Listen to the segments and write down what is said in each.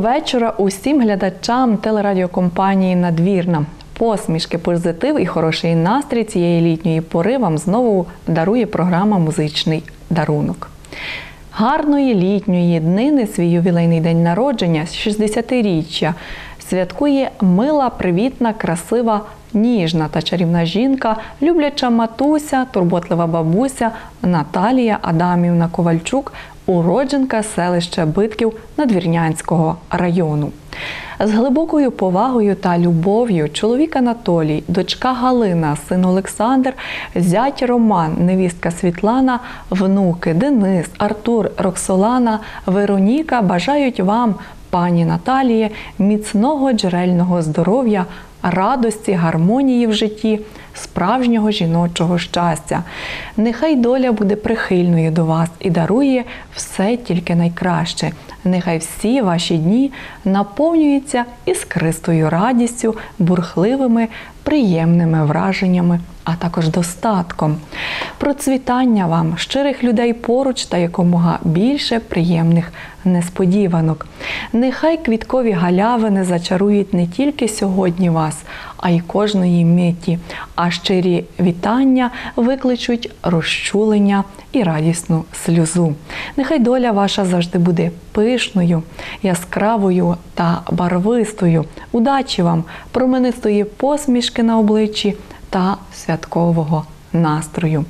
вечора усім глядачам телерадіокомпанії Надвірна. Посмішки, позитив і хороший настрій цієї літньої пори вам знову дарує програма Музичний дарунок. Гарної літньої днини свій ювілейний день народження, 60-річчя, святкує мила, привітна, красива, ніжна та чарівна жінка, любляча матуся, турботлива бабуся Наталія Адамівна Ковальчук, уродженка селища Битків Надвірнянського району. З глибокою повагою та любов'ю чоловік Анатолій, дочка Галина, син Олександр, зять Роман, невістка Світлана, внуки Денис, Артур, Роксолана, Вероніка бажають вам, пані Наталії, міцного джерельного здоров'я, радості, гармонії в житті, справжнього жіночого щастя. Нехай доля буде прихильною до вас і дарує все тільки найкраще. Нехай всі ваші дні наповнюються іскристою радістю, бурхливими, приємними враженнями, а також достатком. Процвітання вам, щирих людей поруч та якомога більше приємних несподіванок. Нехай квіткові галявини зачарують не тільки сьогодні вас, а й кожної миті, а щирі вітання викличуть розчулення і радісну сльозу. Нехай доля ваша завжди буде пишною, яскравою та барвистою. Удачі вам, променистої посмішки на обличчі та святкового настрою.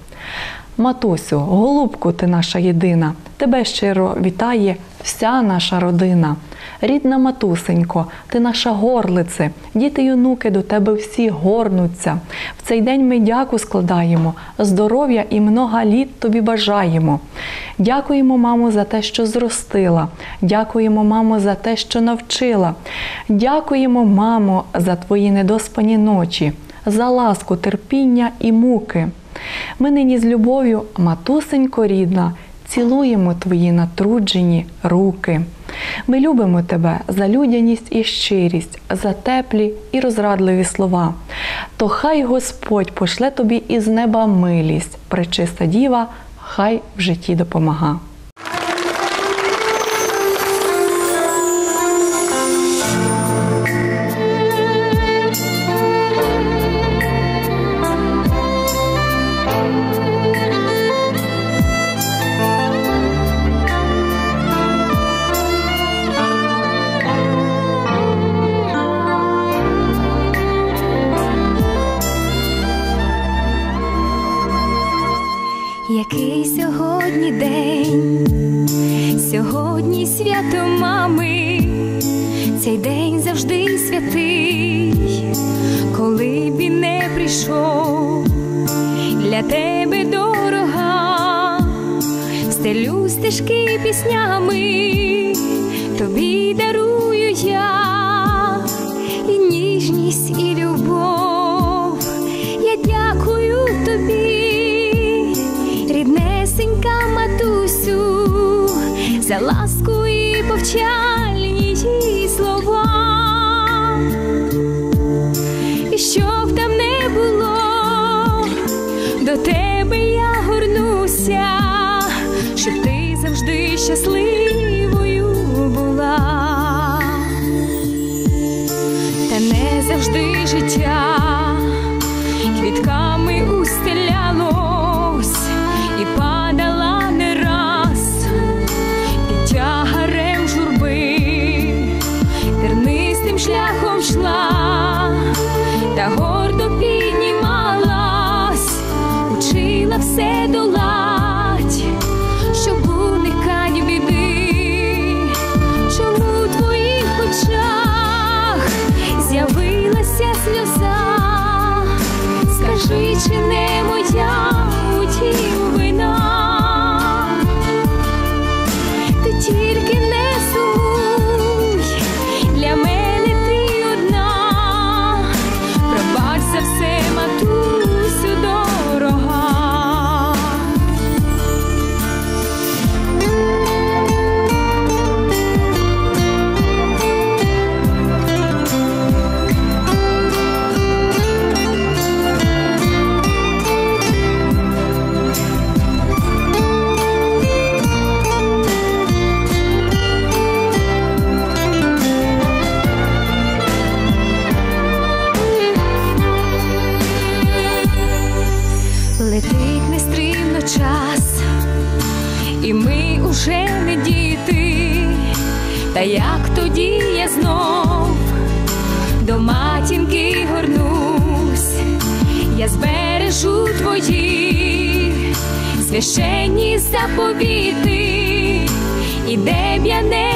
Матусю, голубку, ти наша єдина, тебе щиро вітає вся наша родина. Рідна матусенько, ти наша горлице, діти й онуки до тебе всі горнуться. В цей день ми дяку складаємо, здоров'я і много літ тобі бажаємо. Дякуємо, мамо, за те, що зростила. Дякуємо, мамо, за те, що навчила. Дякуємо, мамо, за твої недоспані ночі, за ласку, терпіння і муки. Ми нині з любов'ю, матусенько рідна, цілуємо твої натруджені руки. Ми любимо тебе за людяність і щирість, за теплі і розрадливі слова. То хай Господь пошле тобі із неба милість, пречиста діва, хай в житті допомага. Який сьогодні день, сьогодні свято мами, цей день завжди святий, коли б він не прийшов для тебе дорога, стелю стежки піснями, тобі дарую я ласку і повчальні її слова, і щоб там не було, до тебе я горнуся, щоб ти завжди щасливою та як тоді я знов до матінки горнусь, я збережу твої священні заповіти, і де б я не